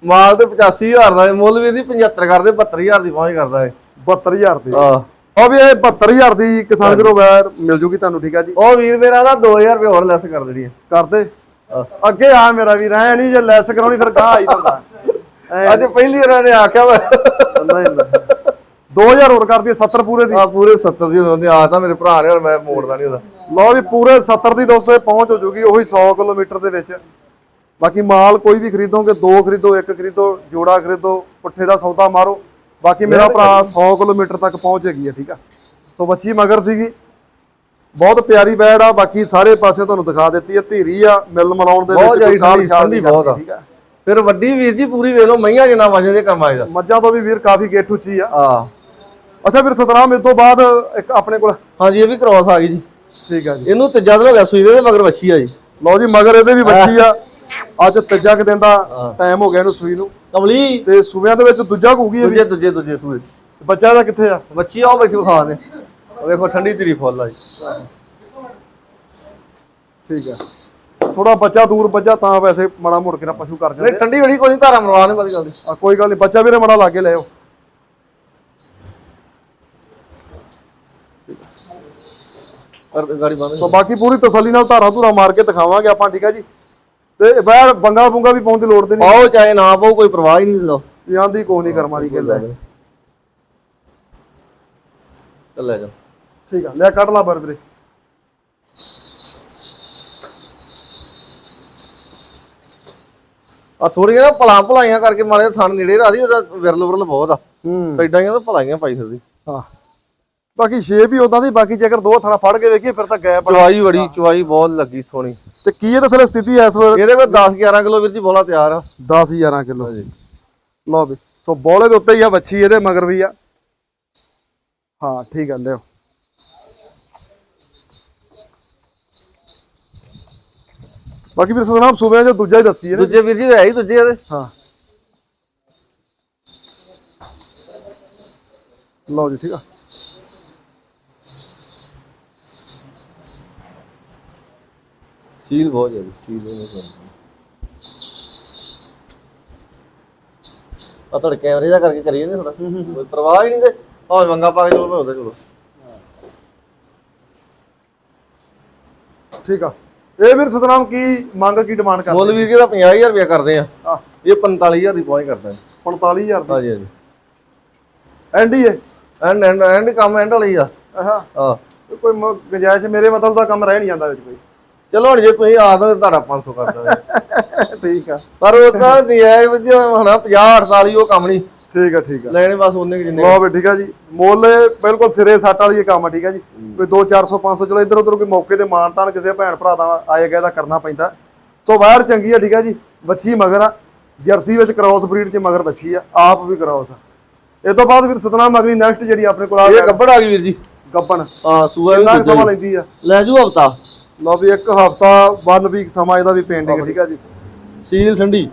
ਮਾਲ ਤੇ 85000 ਦਾ ਹੈ, ਮੁੱਲ ਵੀ ਨਹੀਂ 75 ਕਰਦੇ 72000 ਦੀ ਪਹੁੰਚ ਕਰਦਾ ਹੈ 72000 ਦੀ। ਆ ਉਹ ਵੀ ਇਹ 72000 ਦੀ ਕਿਸਾਨ ਵੀਰੋ ਵੈਰ ਮਿਲ ਜੂਗੀ ਤੁਹਾਨੂੰ ਠੀਕ ਆ ਜੀ? ਉਹ ਵੀਰ ਮੇਰਾ ਦਾ 2000 ਰੁਪਏ ਹੋਰ ਲੈਸ ਕਰ ਦੇਣੀ ਆ। ਕਰਦੇ? ਹਾਂ। ਅੱਗੇ ਆ ਮੇਰਾ ਵੀਰ ਐ ਨਹੀਂ ਜੇ ਲੈਸ ਕਰਾਉਣੀ ਫਿਰ ਗਾਹ ਆਈ ਜਾਂਦਾ। ਅੱਜ ਪਹਿਲੀ ਵਾਰ ਨੇ ਆਖਿਆ ਵਾ। ਨਹੀਂ ਨਹੀਂ। 2000 ਹੋਰ ਕਰਦੀ 70 ਪੂਰੇ ਦੀ। ਆ ਪੂਰੇ 70 ਦੀ ਉਹਨੇ ਆ। ਤਾਂ ਮੇਰੇ ਭਰਾ ਨੇ ਮੈਂ ਮੋੜਦਾ ਨਹੀਂ ਉਹਦਾ। ਲਓ ਵੀ ਪੂਰੇ 70 ਦੀ ਦੋਸਤੋ ਇਹ ਪਹੁੰਚ ਹੋ ਜੂਗੀ ਉਹੀ 100 ਕਿਲੋਮੀਟਰ ਦੇ ਵਿੱਚ। ਬਾਕੀ ਮਾਲ ਕੋਈ ਵੀ ਖਰੀਦੋਗੇ ਦੋ ਖਰੀਦੋ ਇੱਕ ਖਰੀਦੋ ਜੋੜਾ ਖਰੀਦੋ ਪੁੱਠੇ ਦਾ ਸੌਦਾ ਮਾਰੋ। ਬਾਕੀ ਮੇਰਾ ਭਰਾ 100 ਕਿਲੋਮੀਟਰ ਤੱਕ ਪਹੁੰਚ ਹੈਗੀ ਆ ਠੀਕ ਆ? ਸੋ ਬੱਚੀ ਮਗਰ ਸੀਗੀ। ਬਹੁਤ ਪਿਆਰੀ ਬੈੜ ਆ ਬਾਕੀ ਸਾਰੇ ਪਾਸੇ ਤੁਹਾਨੂੰ ਦਿਖਾ ਦਿੱਤੀ ਆ ਧੀਰੀ ਆ ਮਿਲ ਮਲਾਉਣ ਦੇ ਖਾਲ ਠੰਡੀ- ਛਾਲ ਨਹੀਂ ਬਹੁਤ ਆ। ਠੀਕ ਆ? ਫਿਰ ਵੱਡੀ ਵੀਰ ਜੀ ਪੂਰੀ ਵੇਖ ਲਓ ਮਈਆਂ ਜਿੰਨਾ ਵਜਨ ਦੇ ਕੰਮ ਆਏਦਾ ਮੱਝਾਂ ਤੋਂ ਵੀ ਵੀਰ ਕਾਫੀ ਗੇਟ ਉੱਚੀ ਆ। ਆ ਅੱਛਾ ਵੀਰ ਸਤਨਾਮ ਇਸ ਤੋਂ ਬਾਅਦ ਇੱਕ ਆਪਣੇ ਕੋਲ ਹਾਂਜੀ ਇਹ ਵੀ ਕ੍ਰੋਸ ਆ ਗਈ ਜੀ। ਠੀਕ ਆ ਜੀ। ਇਹਨੂੰ ਤੀਜਾ ਦਿਨ ਹੋ ਗਿਆ ਸੂਈ ਦੇ ਮਗਰ ਵੱਛੀ ਆ ਜੀ। ਲਓ ਜੀ ਮਗਰ ਇਹਦੇ ਵੀ ਬੱਚੀ ਆ। ਅੱਜ ਤੀਜਾ ਕੁ ਦਿਨ ਦਾ। ਟਾਈਮ ਹੋ ਗਿਆ ਇਹਨੂੰ ਸੂਈ ਨੂੰ। ਕਮਲੀ। ਤੇ ਸੂਬਿਆਂ ਦੇ ਵਿੱਚ ਦੂਜਾ ਕੂਗੀ ਦੂਜੇ ਦੂਜੇ ਦੂਜੇ ਸੂਈ ਬੱਚਾ ਦਾ ਕਿੱਥੇ ਆ? ਬੱਚੀ ਆਓ ਬੱਚੀ ਖਾ ਦੇ। ਵੇਖੋ ਠੰਡੀ ਤੇਰੀ ਫੁੱਲ ਆ ਜੀ। ਠੀਕ ਆ। ਥੋੜਾ ਬੱਚਾ ਦੂਰ ਬੱਚਾ ਤਾਂ ਵੈਸੇ ਮਾੜਾ ਮੁੜ ਕੇ ਨਾ ਪਸ਼ੂ ਕਰ ਨਹੀਂ ਜਾਂਦੇ। ਠੰਡੀ ਬੜੀ ਕੋਈ ਧਾਰਾ ਮਰਵਾ ਨੇ ਬੜੀ ਗੱਲ। ਦੀ ਆ ਕੋਈ ਗੱਲ ਨਹੀਂ ਬੱਚਾ ਵੀਰੇ ਮਾੜਾ ਲਾ ਕੇ ਲਿਆਓ ਪਰ ਗਾੜੀ ਬੰਦ ਸੋ ਬਾਕੀ ਪੂਰੀ ਤਸੱਲੀ ਨਾਲ ਧਾਰਾ ਧੂਰਾ ਮਾਰ ਕੇ ਦਿਖਾਵਾਂਗੇ ਆਪਾਂ ਠੀਕ ਆ ਜੀ? ਤੇ ਬੈਰ ਬੰਗਾ ਬੁੰਗਾ ਵੀ ਪਾਉਣ ਦੀ ਲੋੜ ਤੇ ਨਹੀਂ। ਪਾਓ ਚਾਹੇ ਨਾ ਪਾਓ ਕੋਈ ਪਰਵਾਹ ਹੀ ਨਹੀਂ ਲੋ ਜਾਂਦੀ ਕੋਈ ਨਹੀਂ ਕਰਮ ਵਾਲੀ ਗੱਲ ਹੈ। ਚੱਲ ਲੈ ਜਾ। ਠੀਕ ਆ ਲੈ ਕੱਢ ਲਾ ਬਰ ਵੀਰੇ। ਆ ਥੋੜੀਆਂ ਨਾ ਭਲਾ ਭਲਾਈਆਂ ਕਰਕੇ ਮਾਰੇ ਥਣ ਨੇੜੇ ਰਾਦੀ ਉਹਦਾ ਵਿਰਲ ਵਿਰਲ ਬਹੁਤ ਆ। ਹੂੰ। ਸਾਈਡਾਂ ਤਾਂ ਭਲਾਈਆਂ ਪਾਈ ਫਿਰਦੀ। ਹਾਂ। ਬਾਕੀ ਸ਼ੇਪ ਹੀ ਉਦਾਂ ਦੀ ਬਾਕੀ ਜੇਕਰ ਦੋ ਥਣਾ ਫੜ ਕੇ ਵੇਖੀਏ ਫਿਰ ਤਾਂ ਗੈਪ ਚਵਾਈ ਬੜੀ ਚਵਾਈ ਬਹੁਤ ਲੱਗੀ ਸੋਹਣੀ। ਤੇ ਕੀ ਇਹਦੇ ਥੱਲੇ ਸਥਿਤੀ ਐ ਇਸ ਵੇਲੇ? ਇਹਦੇ ਕੋਲ 10 11 ਕਿਲੋ ਵੀਰ ਜੀ ਬੋਲਾ ਤਿਆਰ ਆ। 10 11 ਕਿਲੋ। ਲਓ ਵੀ ਸੋ ਬੋਲੇ ਦੇ ਉੱਤੇ ਹੀ ਆ ਵੱਛੀ ਇਹਦੇ ਮਗਰ ਵੀ ਆ। ਹਾਂ ਠੀਕ ਆ ਲਿਓ। ਬਾਕੀ ਵੀਰ ਸਤਨਾਮ ਸੂਬਿਆਂ ਚ ਦੂਜਾ ਹੀ ਦੱਸੀ ਇਹਨੇ। ਦੂਜੇ ਵੀਰ ਜੀ ਹੈ ਹੀ ਦੂਜੇ ਇਹਦੇ। ਹਾਂ। ਲਓ ਜੀ ਠੀਕ ਆ। ਸੀਲ ਬਹੁਤ ਜ਼ਿਆਦਾ ਸੀਲ ਨਹੀਂ ਆ ਤੁਹਾਡੇ ਕੈਮਰੇ ਦਾ ਕਰਕੇ ਕਰੀ ਜਾਂਦੇ ਥੋੜਾ ਕੋਈ ਪਰਵਾਹ ਹੀ ਨਹੀਂ ਤੇ ਭਾਵੇਂ ਮੰਗਾ ਪਾ ਕੇ ਚਲੋ ਉਹਦਾ ਚਲੋ ਠੀਕ ਆ। ਇਹ ਵੀਰ ਸਤਨਾਮ ਕੀ ਮੰਗ ਕੀ ਡਿਮਾਂਡ ਮੁੱਲ ਕਰਦੇ ਵੀਰ ਜੀ ਦਾ 50000 ਰੁਪਇਆ ਕਰਦੇ ਆ। ਆ। ਇਹ 45000 ਦੀ ਪਹੁੰਚ ਕਰਦਾ 45000 ਦੀ? ਹਾਂਜੀ ਹਾਂਜੀ। ਐਂਡੀ ਹੈ ਐਂਡ ਐਂਡ ਐਂਡ ਕੰਮ ਐਂਡ ਵਾਲੀ ਆ। ਆਹਾ। ਆ ਕੋਈ ਗੁੰਜਾਇਸ਼ ਮੇਰੇ ਮਤਲਬ ਦਾ ਕੰਮ ਰਹਿ ਨਹੀਂ ਜਾਂਦਾ ਵਿੱਚ ਕੋਈ। ਚਲੋ ਹੁਣ ਜੇ ਤੁਸੀਂ ਆ ਦੋ ਤੁਹਾਡਾ 500 ਕਰ ਦਾਂਗੇ। ਠੀਕ ਆ। ਪਰ ਉਹ ਤਾਂ ਨਹੀਂ ਹੈ ਵਧੀਆ ਹਣਾ 50 48 ਉਹ ਕੰਮ ਨਹੀਂ। ਠੀਕ ਆ ਠੀਕ ਆ। ਲੈਣੇ ਬਸ ਉਹਨੇ ਕੁ ਜਿੰਨੇ ਲਓ ਵੀ ਠੀਕ ਆ ਜੀ। ਮੁੱਲ ਬਿਲਕੁਲ ਸਿਰੇ ਸੱਟ ਵਾਲੀ ਇਹ ਕੰਮ ਆ ਠੀਕ ਆ ਜੀ। ਕੋਈ 2 400 500 ਚਲੋ ਇੱਧਰ ਉੱਧਰ ਕੋਈ ਮੌਕੇ ਤੇ ਮਾਨਤਾਨ ਕਿਸੇ ਭੈਣ ਭਰਾ ਦਾ ਆਏ ਗਏ ਦਾ ਕਰਨਾ ਪੈਂਦਾ। ਸੋ ਬਾਹਰ ਚੰਗੀ ਆ ਠੀਕ ਆ ਜੀ। ਬੱਚੀ ਮਗਰ ਆ। ਜਰਸੀ ਵਿੱਚ ਕ੍ਰਾਸ ਬਰੀਡ ਚ ਮਗਰ ਬੱਚੀ ਆ। ਆਪ ਵੀ ਕ੍ਰਾਸ ਆ। ਇਹ ਤੋਂ ਬਾਅਦ ਵੀਰ ਸਤਨਾਮ ਅਗਲੀ ਨੈਕਸਟ ਜਿਹੜੀ ਆਪਣੇ ਕੋਲ ਆ ਇਹ ਗੱਬੜ ਆ ਗਈ ਵੀਰ ਜੀ। ਗੱਪਣ ਹਾਂ ਸੂਆ ਵੀ ਕਿੰਨਾ ਕੁ ਦੂਜਾ ਸਮਾਂ ਹੀ। ਲੈਂਦੀ ਆ? ਲੈ ਜੂ ਹਫਤਾ। ਲਓ ਵੀ ਇੱਕ ਹਫਤਾ ਵਨ ਵੀਕ ਸਮਾਂ ਇਹਦਾ ਵੀ ਪੇਂਡਿੰਗ ਠੀਕ ਆ ਜੀ। ਸੀਲ ਠੰਡੀ।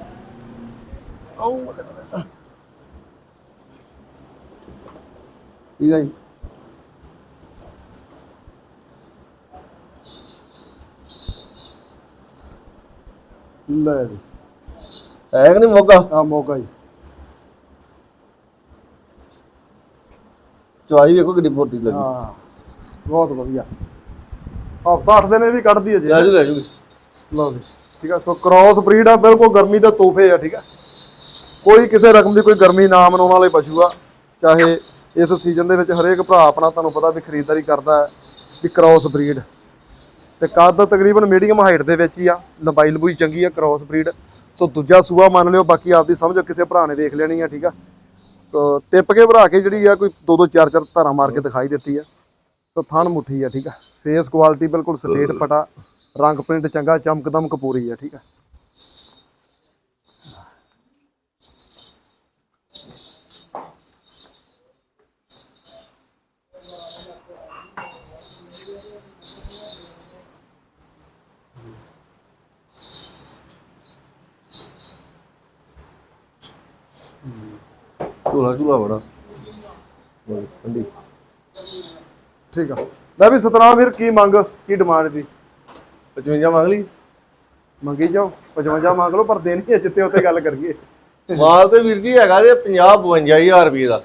ਠੀਕ ਹੈ ਜੀ। ਲੈ ਜੀ। ਹੈ ਕਿ ਨਹੀਂ ਮੋਗਾ? ਆ ਮੌਕਾ ਜੀ। ਚਵਾਈ ਵੇਖੋ ਕਿੱਡੀ ਮੋਟੀ ਲੱਗੀ। ਹਾਂ ਬਹੁਤ ਵਧੀਆ। ਹਫਤਾ 8 ਦਿਨ ਇਹ ਵੀ ਕੱਢਦੀ ਹੈ ਜੀ। ਲੈ ਜੂ ਲੈ ਜੂ ਲਓ ਜੀ। ਠੀਕ ਆ ਸੋ ਕ੍ਰਾਸ ਬਰੀਡ ਆ ਬਿਲਕੁਲ ਗਰਮੀ ਦੇ ਤੋਹਫੇ ਆ ਠੀਕ ਆ ਕੋਈ ਕਿਸੇ ਰਕਮ ਦੀ ਕੋਈ ਗਰਮੀ ਨਾ ਮਨਾਉਣ ਵਾਲੇ ਪਸ਼ੂ ਆ ਚਾਹੇ ਇਸ ਸੀਜ਼ਨ ਦੇ ਵਿੱਚ ਹਰੇਕ ਭਰਾ ਆਪਣਾ ਤੁਹਾਨੂੰ ਪਤਾ ਵੀ ਖਰੀਦਦਾਰੀ ਕਰਦਾ ਹੈ ਵੀ ਕ੍ਰਾਸ ਬਰੀਡ ਤੇ ਕੱਦ ਤਕਰੀਬਨ ਮੀਡੀਅਮ ਹਾਈਟ ਦੇ ਵਿੱਚ ਹੀ ਆ ਲੰਬਾਈ ਲੰਬੂਈ ਚੰਗੀ ਆ ਕ੍ਰਾਸ ਬਰੀਡ ਸੋ ਦੂਜਾ ਸੂਆ ਮੰਨ ਲਿਓ ਬਾਕੀ ਆਪਦੀ ਸਮਝ ਕਿਸੇ ਭਰਾ ਨੇ ਵੇਖ ਲੈਣੀ ਆ ਠੀਕ ਆ। ਸੋ ਟਿੱਪ ਕੇ ਭਰਾ ਕੇ ਜਿਹੜੀ ਆ ਕੋਈ ਦੋ ਦੋ ਚਾਰ ਚਾਰ ਧਾਰਾਂ ਮਾਰ ਕੇ ਦਿਖਾਈ ਦਿੱਤੀ ਆ। ਸੋ ਥਣ ਮੁੱਠੀ ਆ ਠੀਕ ਆ। ਫੇਸ ਕੁਆਲਿਟੀ ਬਿਲਕੁਲ ਸਟੇਟ ਪਟਾ ਰੰਗ ਪ੍ਰਿੰਟ ਚੰਗਾ ਚਮਕਦਮ ਕਪੂਰੀ ਆ ਠੀਕ ਆ। ਝੂਲਾ ਝੂਲਾ ਬੜਾ ਠੰਡੀ। ਠੀਕ ਆ। ਮੈਂ ਵੀ ਸਤਨਾਮ ਵੀਰ ਕੀ ਮੰਗ ਕੀ ਡਿਮਾਂਡ ਦੀ 55 ਮੰਗ ਲਈ। ਮੰਗੀ ਜਾਓ 55 ਮੰਗ ਲਓ ਪਰ ਦੇਣੀ ਹੈ ਜਿੱਤੇ ਉੱਤੇ ਗੱਲ ਕਰੀਏ। ਮਾਲ ਤੇ ਵੀਰ ਜੀ ਹੈਗਾ ਜੇ 50 52000 ਰੁਪਏ ਦਾ।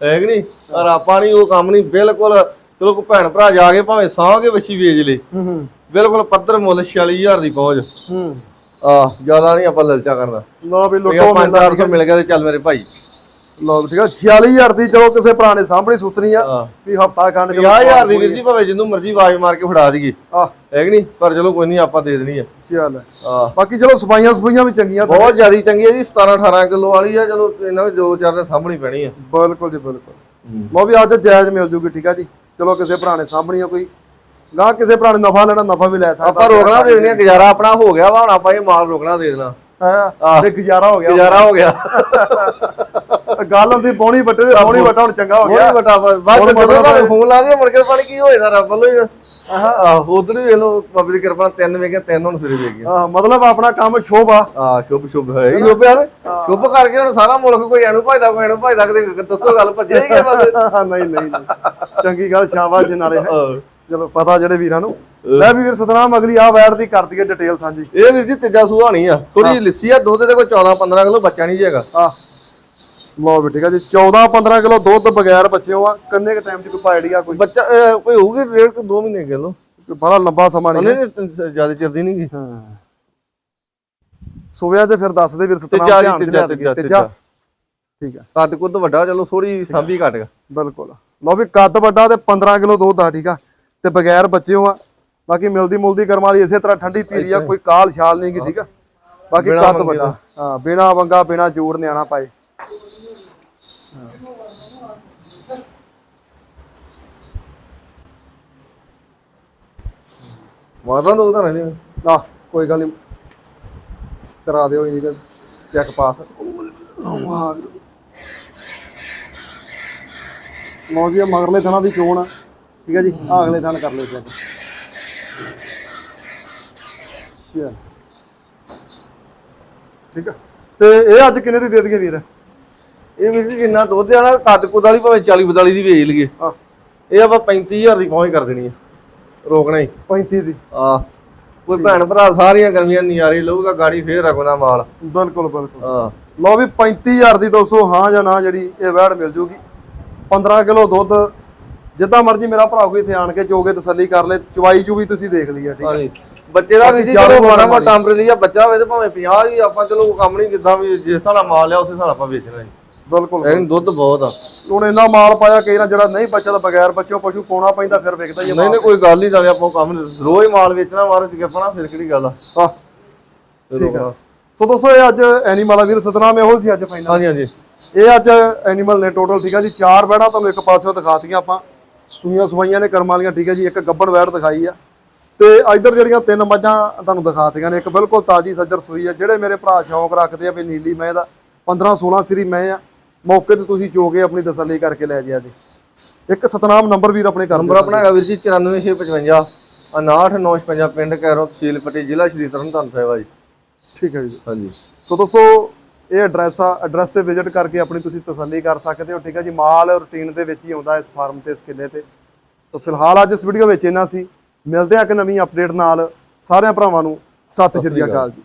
ਹੈ। ਕਿ ਨਹੀਂ? ਪਰ ਆਪਾਂ ਨਹੀਂ ਉਹ ਕੰਮ ਨਹੀਂ ਬਿਲਕੁਲ ਚਲੋ ਕੋਈ ਭੈਣ ਭਰਾ ਜਾ ਕੇ ਭਾਵੇਂ ਸਾਹ ਕੇ ਵੱਛੀ ਵੇਚ ਲੇ। ਹੂੰ ਬਿਲਕੁਲ ਪੱਧਰ ਮੁੱਲ 46000 ਦੀ ਪਹੁੰਚ। ਹੂੰ। ਆ ਜ਼ਿਆਦਾ ਨਹੀਂ ਆਪਾਂ ਲਲਚਾ ਕਰਨਾ। ਲਓ ਵੀ ਲੁੱਟੋ ਲੁੱਟੋ ਮਿਲਦਾ 5400 ਮਿਲ ਗਿਆ ਤੇ ਚੱਲ ਮੇਰੇ ਭਾਈ। ਲਓ ਠੀਕ ਆ 46000 ਦੀ ਚਲੋ ਕਿਸੇ ਨੇ ਸਾਹਮਣੇ ਸੁਤਨੀ ਆ ਵੀ ਹਫਤਾ ਖੰਡ 50000 ਦੀ ਵੀਰ ਜੀ ਭਾਵੇਂ ਜਿੰਨੂੰ ਮਰਜ਼ੀ ਆਵਾਜ਼ ਮਾਰ ਕੇ ਫੜਾ ਦਈਏ। ਆ ਹੈ ਕਿ ਨਹੀਂ? ਪਰ ਚਲੋ ਕੋਈ ਨਹੀਂ ਆਪਾਂ ਦੇ ਦੇਣੀ ਆ। ਚੱਲ। ਆ ਬਾਕੀ ਚਲੋ ਸਫਾਈਆਂ ਸਫਾਈਆਂ ਵੀ ਚੰਗੀਆਂ ਬਹੁਤ ਜ਼ਿਆਦੀ ਚੰਗੀ ਹੈ ਜੀ 17 18 ਕਿਲੋ ਵਾਲੀ ਆ ਚਲੋ ਇਹਨਾਂ ਵਿੱਚ ਦੋ ਚਾਰ ਦੇ ਸਾਹਮਣੇ ਪੈਣੀ ਆ। ਬਿਲਕੁਲ ਜੀ ਬਿਲਕੁਲ। ਲਓ ਵੀ ਅੱਜ ਜਾਇਜ਼ ਮਿਲ ਜੂਗੀ ਠੀਕ ਆ ਜੀ। ਚਲੋ ਕਿਸੇ ਨੇ ਸਾਹਮਣੀ ਆ ਕੋਈ। ਗਾਹ ਕਿਸੇ ਨੇ ਨਫਾ ਲੈਣਾ ਨਫਾ ਵੀ ਲੈ ਸਕਦਾ। ਆਪਾਂ ਰੋਕਣਾ ਦੇ ਦੇਣੀ ਗੁਜ਼ਾਰਾ ਆਪਣਾ ਹੋ ਗਿਆ ਵਾ ਹੁਣ ਆਪਾਂ ਇਹ ਮਾਲ ਰੋਕਣਾ ਦੇ ਦੇਣਾ। ਹਾਂ ਤੇ ਗੁਜ਼ਾਰਾ ਹੋ ਗਿਆ। ਗੁਜ਼ਾਰਾ ਹੋ ਗਿਆ। ਗੱਲ ਹੁੰਦੀ ਪੌਣੀ ਵੱਟੇ ਪੌਣੀ ਵੱਟਾ ਹੁਣ ਚੰਗਾ ਹੋ ਗਿਆ। ਵੱਡਾ ਬਾਅਦ ਹੁਣ ਜਦੋਂ ਤੁਹਾਨੂੰ ਫੋਨ ਲਾ ਦਿਆ ਮੁੜ ਕੇ ਪਾਣੀ ਕੀ ਹੋਏਦਾ ਰੱਬ ਵੱਲੋਂ ਹੀ ਆਹ। ਉਧਰ ਵੀ ਵੇਖ ਲਓ ਬਾਬੇ ਦੀ ਕਿਰਪਾ ਨਾਲ ਤਿੰਨ ਵੇਗੇ ਤਿੰਨ ਹੁਣ ਸਿਰੇ ਵੇਗੇ ਹਾਂ ਮਤਲਬ ਆਪਣਾ ਕੰਮ ਸ਼ੋਭ ਆ। ਆ ਸ਼ੁਭ ਸ਼ੁਭ ਹੈ ਹੀ ਸ਼ੁਭ ਯਾਰ ਸ਼ੁਭ ਕਰਕੇ ਹੁਣ ਸਾਰਾ ਮੁਲਕ ਕੋਈ ਐਨੂੰ ਭਜਦਾ ਕੋਈ ਐਨੂੰ ਭਜਦਾ ਕਿਤੇ ਦੱਸੋ ਗੱਲ ਭੱਜੇ ਹੀ ਗਏ ਬਸ। ਨਹੀਂ ਨਹੀਂ। ਚੰਗੀ ਗੱਲ ਸ਼ਾਬਾਸ਼ ਜੀ ਨਾਲੇ। ਹੈ। ਆਹ। ਚਲੋ ਪਤਾ ਜਿਹੜੇ ਵੀਰਾਂ ਨੂੰ। ਲੈ ਵੀ ਵੀਰ ਸਤਨਾਮ ਅਗਲੀ ਆ ਵੈਰ ਦੀ ਕਰ ਦਈਏ ਡਿਟੇਲ ਸਾਂਝੀ ਇਹ ਵੀਰ ਜੀ ਤੀਜਾ ਸੁਹਾਣੀ ਆ। ਥੋੜੀ ਜਿਹੀ ਲਿੱਸੀ ਆ ਦੁੱਧ ਦੇ ਕੋਈ 14 15 ਕਿਲੋ ਬੱਚਾ ਨਹੀਂ ਜੇਗਾ ਆ ਲਓ ਵੀ ਠੀਕ ਆ ਜੀ 14 15 ਕਿਲੋ ਦੁੱਧ ਬਗੈਰ ਬੱਚਿਓ ਆ। ਕਿੰਨੇ ਕ ਟਾਈਮ ਚ ਕੋਈ ਆਈਡੀਆ ਕੋਈ? ਬੱਚਾ ਕੋਈ ਹੋਊਗੀ ਡੇਢ ਤੋਂ 2 ਮਹੀਨੇ ਕਿਲੋ। ਬੜਾ ਲੰਬਾ ਸਮਾਂ ਨਹੀਂ ਹੈ। ਉਹਨੇ ਜ਼ਿਆਦਾ ਚਿਰਦੀ ਨਹੀਂ ਗਈ ਹਾਂ। ਸੋਵਿਆ ਤੇ ਫਿਰ ਦੱਸ ਦੇ ਵੀਰ ਸਤਨਾਮ ਧਿਆਨ ਤੀਜਾ ਦੇ ਤੀਜਾ ਤੀਜਾ। ਠੀਕ ਆ। ਕੱਦ ਕੁੱਦ ਵੱਡਾ ਚਲੋ ਥੋੜੀ ਸਾਂਭੀ ਘਟ ਗਿਆ ਬਿਲਕੁਲ। ਲਓ ਵੀ ਕੱਦ ਵੱਡਾ ਤੇ 15 ਕਿਲੋ ਦੁੱਧ ਆ ਠੀਕ ਆ। ਤੇ ਬਗੈਰ ਬੱਚਿਓ ਆ। ਬਾਕੀ ਮਿਲਦੀ ਮੁਲਦੀ ਕਰਮ ਵਾਲੀ ਇਸੇ ਤਰ੍ਹਾਂ ਠੰਡੀ ਧੀਰੀ ਆ ਕੋਈ ਕਾਲ ਛਾਲ ਨਹੀਂ ਗੀ ਠੀਕ ਆ? ਬਾਕੀ ਕੱਦ ਵੱਡਾ। ਹਾਂ ਬਿਨਾ ਵੰਗਾ ਬਿਨਾ ਜੋੜ ਨਿਆਣਾ ਪਾਏ। ਮਾਰਦਾ ਦੋ ਤਾਂ ਰਹਿੰਦੇ ਆ। ਕੋਈ ਗੱਲ ਨਹੀਂ। ਕਰਾ ਦਿਓ ਜੀ ਚੈੱਕ ਪਾਸ ਇਹ ਮਗਰਲੇ ਥਣਾ ਦੀ ਚੋਣ ਆ। ਠੀਕ ਹੈ ਜੀ ਆਹ ਅਗਲੇ ਥਣ ਕਰ ਲਿਓ ਚੈੱਕ ਸ਼ੇਅਰ ਠੀਕ ਆ ਤੇ ਇਹ ਅੱਜ ਕਿੰਨੇ ਦੀ ਦੇ ਦਈਏ ਵੀਰ? ਇਹ ਵੀਰ ਜੀ ਜਿੰਨਾ ਦੁੱਧ ਆ ਨਾ ਕੱਦ ਕੁੱਦ ਵਾਲੀ ਭਾਵੇਂ 40 42 ਦੀ ਵੇਚ ਲਈਏ। ਆ ਇਹ ਆਪਾਂ 35000 ਦੀ ਪਹੁੰਚ ਕਰ ਦੇਣੀ ਹੈ। ਰੋਕਣਾ ਹੀ। 35 ਦੀ। ਆ ਕੋਈ ਭੈਣ ਭਰਾ ਸਾਰੀਆਂ ਗਰਮੀਆਂ ਨਜ਼ਾਰੇ ਲਊਗਾ ਗਾੜੀ ਫੇਰ ਰੱਖਣਾ ਮਾਲ। ਬਿਲਕੁਲ ਬਿਲਕੁਲ। ਆ ਲਓ ਵੀ 35000 ਦੀ ਦੋਸਤੋ ਹਾਂ ਜਾਂ ਨਾ ਜਿਹੜੀ ਇਹ ਵੈੜ ਮਿਲ ਜੂਗੀ। 15 ਕਿਲੋ ਦੁੱਧ ਜਿੱਦਾਂ ਮਰਜ਼ੀ ਮੇਰਾ ਭਰਾ ਕੋਈ ਇੱਥੇ ਆਣ ਕੇ ਚੋਗੇ ਤਸੱਲੀ ਕਰ ਲੈ ਚਵਾਈ ਚੂ ਵੀ ਤੁਸੀਂ ਦੇਖ ਲਈ ਆ ਠੀਕ ਹਾਂਜੀ। ਬੱਚੇ ਦਾ ਵੀ ਜੀ ਜ਼ਿਆਦਾ ਮਾੜਾ ਮਾੜੀ। ਮੋਟਾ ਟੈਂਪਰੇਰੀ ਆ ਬੱਚਾ ਹੋਵੇ ਤੇ ਭਾਵੇਂ 50 ਹੀ ਆਪਾਂ ਚਲੋ ਕੰਮ ਨਹੀਂ ਜਿੱਦਾਂ ਵੀ ਜਿਸ ਹਿਸਾਬ ਨਾਲ ਮਾਲ ਲਿਆ ਉਸੇ ਹਿਸਾਬ ਨਾਲ ਆਪਾਂ ਵੇਚਣਾ ਜੀ। ਬਿਲਕੁਲ ਲੇਕਿਨ ਦੁੱਧ ਬਹੁਤ ਆ। ਹੁਣ ਇੰਨਾ ਮਾਲ ਪਾਇਆ ਕਈ ਨਾ ਜਿਹੜਾ ਨਹੀਂ ਬਚਦਾ ਬਗੈਰ ਬੱਚਿਓ ਪਸ਼ੂ ਪਾਉਣਾ ਪੈਂਦਾ ਫਿਰ ਵਿਕਦਾ ਹੀ ਨਹੀਂ ਨਹੀਂ ਕੋਈ ਗੱਲ ਨਹੀਂ ਨਾਲੇ ਆਪਾਂ ਕੰਮ ਰੋਜ਼ ਮਾਲ ਵੇਚਣਾ ਮਾਰੋ ਚ ਕਿਪਣਾ ਫਿਰ ਕਿਹੜੀ ਗੱਲ ਆ? ਠੀਕ ਆ। ਸੋ ਦੋਸਤੋ ਇਹ ਅੱਜ ਐਨੀਮਲ ਆ ਵੀਰ ਸਤਨਾਮ ਇਹੋ ਸੀ ਅੱਜ ਫਾਈਨਲ ਹਾਂਜੀ ਹਾਂਜੀ। ਇਹ ਅੱਜ ਐਨੀਮਲ ਨੇ ਟੋਟਲ ਠੀਕ ਆ ਜੀ ਚਾਰ ਬੈੜਾਂ ਤੁਹਾਨੂੰ ਇੱਕ ਪਾਸਿਓਂ ਦਿਖਾਤੀਆਂ ਆਪਾਂ। ਸੂਈਆਂ ਸਵਾਈਆਂ ਨੇ ਕਰਮ ਵਾਲੀਆਂ ਠੀਕ ਆ ਜੀ ਇੱਕ ਗੱਬਣ ਵੈੜ ਦਿਖਾਈ ਆ। ਤੇ ਇਧਰ ਜਿਹੜੀਆਂ ਤਿੰਨ ਮੱਝਾਂ ਤੁਹਾਨੂੰ ਦਿਖਾਤੀਆਂ ਨੇ ਇੱਕ ਬਿਲਕੁਲ ਤਾਜੀ ਸੱਜਰ ਸੂਈ ਆ ਜਿਹੜੇ ਮੇਰੇ ਭਰਾ ਸ਼ੌਂਕ ਰੱਖਦੇ ਆ ਵੀ ਨੀਲੀ ਮੈਂ ਦਾ 15 16 ਸਿਰੀ ਮੈਂ ਆ। ਮੌਕੇ ਤੇ ਤੁਸੀਂ ਚੋ ਕੇ ਆਪਣੀ ਤਸੱਲੀ ਕਰਕੇ ਲੈ ਜਿਆ ਜੀ। ਇੱਕ ਸਤਨਾਮ ਨੰਬਰ ਵੀਰ ਆਪਣੇ ਕਰ ਨੰਬਰ ਆਪਣਾ ਹੈਗਾ ਵੀਰ ਜੀ 94655 69955 ਪਿੰਡ ਕੈਰੋ ਤਹਿਸੀਲ ਪੱਟੀ ਜ਼ਿਲ੍ਹਾ ਸ਼੍ਰੀ ਤਰਨਤਾਰਨ ਸਾਹਿਬ ਆ ਜੀ। ਠੀਕ ਹੈ ਜੀ। ਹਾਂਜੀ। ਸੋ ਦੋਸਤੋ ਇਹ ਐਡਰੈਸ ਆ ਐਡਰੈਸ ਤੇ ਵਿਜ਼ਿਟ ਕਰਕੇ ਆਪਣੀ ਤੁਸੀਂ ਤਸੱਲੀ ਕਰ ਸਕਦੇ ਹੋ, ਠੀਕ ਹੈ ਜੀ? ਮਾਲ ਰੂਟੀਨ ਦੇ ਵਿੱਚ ਹੀ ਆਉਂਦਾ ਇਸ ਫਾਰਮ ਤੇ, ਇਸ ਕਿੱਲੇ ਤੇ। ਤਾਂ ਫਿਲਹਾਲ ਅੱਜ ਇਸ ਵੀਡੀਓ ਵਿੱਚ ਇੰਨਾ ਸੀ। ਮਿਲਦੇ ਆ ਇੱਕ ਨਵੀਂ ਅਪਡੇਟ ਨਾਲ। ਸਾਰਿਆਂ ਭਰਾਵਾਂ ਨੂੰ ਸਤਿ ਸ਼੍ਰੀ ਅਕਾਲ ਜੀ।